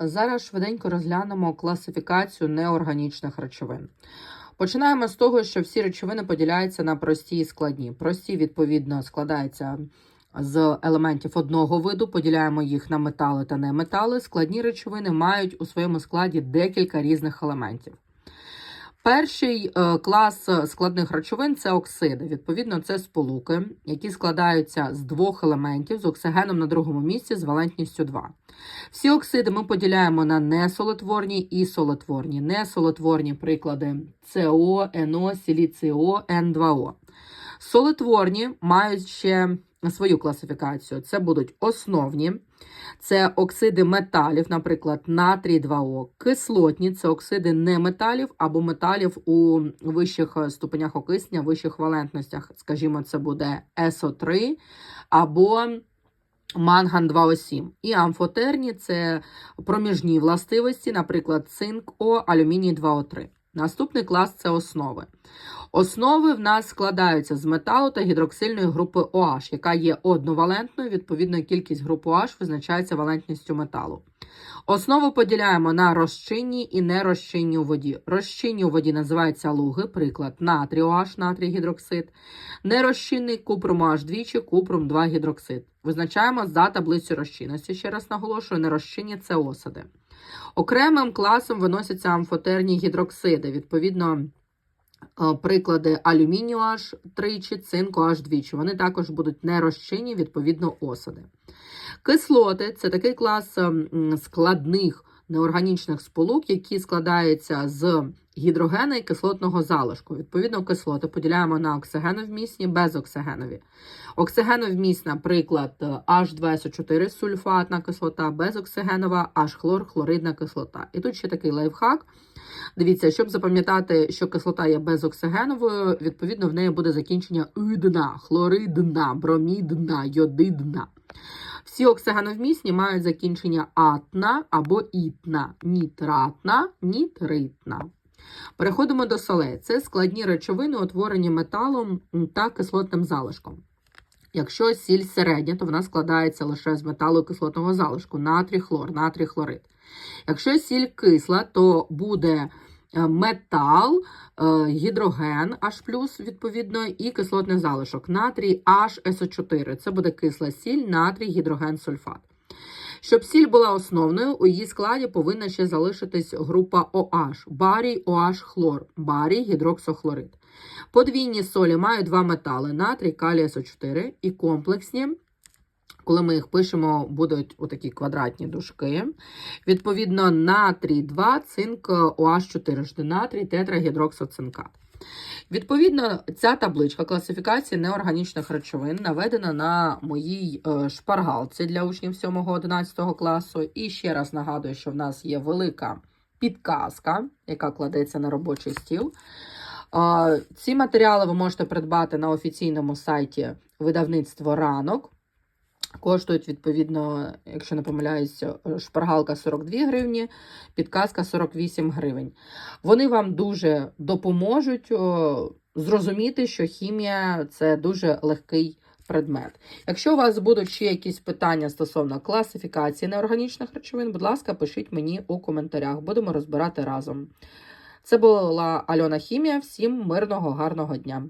Зараз швиденько розглянемо класифікацію неорганічних речовин. Починаємо з того, що всі речовини поділяються на прості і складні. Прості, відповідно, складаються з елементів одного виду, поділяємо їх на метали та неметали. Складні речовини мають у своєму складі декілька різних елементів. Перший е, клас складних речовин це оксиди. Відповідно, це сполуки, які складаються з двох елементів з оксигеном на другому місці з валентністю 2. Всі оксиди ми поділяємо на несолотворні і солотворні. Несолотворні приклади СО, НО, сіліціо, Н2О. Солотворні мають ще свою класифікацію. Це будуть основні, це оксиди металів, наприклад, натрій 2О. Кислотні це оксиди неметалів або металів у вищих ступенях окиснення, вищих валентностях. Скажімо, це буде СО3 або манган 2О7. І амфотерні це проміжні властивості, наприклад, цинк О, алюміній 2О3. Наступний клас це основи. Основи в нас складаються з металу та гідроксильної групи OH, яка є одновалентною, відповідно, кількість груп OH визначається валентністю металу. Основу поділяємо на розчинні і нерозчинні у воді. Розчинні у воді називаються луги, приклад натрій OH, натрій гідроксид. Нерозчинний купрум OH двічі, купрум 2 гідроксид. Визначаємо за таблицю розчинності. Ще раз наголошую, нерозчинні це осади. Окремим класом виносяться амфотерні гідроксиди. Відповідно, е, приклади алюмінію H тричі, цинку аж двічі. Вони також будуть нерозчинні, відповідно, осади. Кислоти це такий клас складних неорганічних сполук, які складаються з гідрогена і кислотного залишку. Відповідно, кислоти поділяємо на оксигеновмісні, безоксигенові. Оксигеновмісна, приклад H2SO4 сульфатна кислота, безоксигенова, H-хлор, хлоридна кислота. І тут ще такий лайфхак. Дивіться, щоб запам'ятати, що кислота є безоксигеновою, відповідно, в неї буде закінчення «идна», хлоридна, бромідна, йодидна. Всі оксигеновмісні мають закінчення атна або ітна, нітратна, нітритна. Переходимо до солей. Це складні речовини, утворені металом та кислотним залишком. Якщо сіль середня, то вона складається лише з металу і кислотного залишку натрій, хлор, натрій, хлорид. Якщо сіль кисла, то буде е, метал, е, гідроген H+, відповідно, і кислотний залишок натрій HSO4. Це буде кисла сіль, натрій, гідроген, сульфат. Щоб сіль була основною, у її складі повинна ще залишитись група OH – барій, OH, хлор, барій, гідроксохлорид. Подвійні солі мають два метали – натрій, калій, СО4 і комплексні. Коли ми їх пишемо, будуть отакі квадратні дужки. Відповідно, натрій 2, цинк OH 4 натрій, тетрагідроксоцинкат. Відповідно, ця табличка класифікації неорганічних речовин наведена на моїй е, шпаргалці для учнів 7-11 класу. І ще раз нагадую, що в нас є велика підказка, яка кладеться на робочий стіл. Е, Ці матеріали ви можете придбати на офіційному сайті видавництво ранок. Коштують, відповідно, якщо не помиляюсь, шпаргалка 42 гривні, підказка 48 гривень. Вони вам дуже допоможуть зрозуміти, що хімія це дуже легкий предмет. Якщо у вас будуть ще якісь питання стосовно класифікації неорганічних речовин, будь ласка, пишіть мені у коментарях, будемо розбирати разом. Це була Альона Хімія. Всім мирного, гарного дня!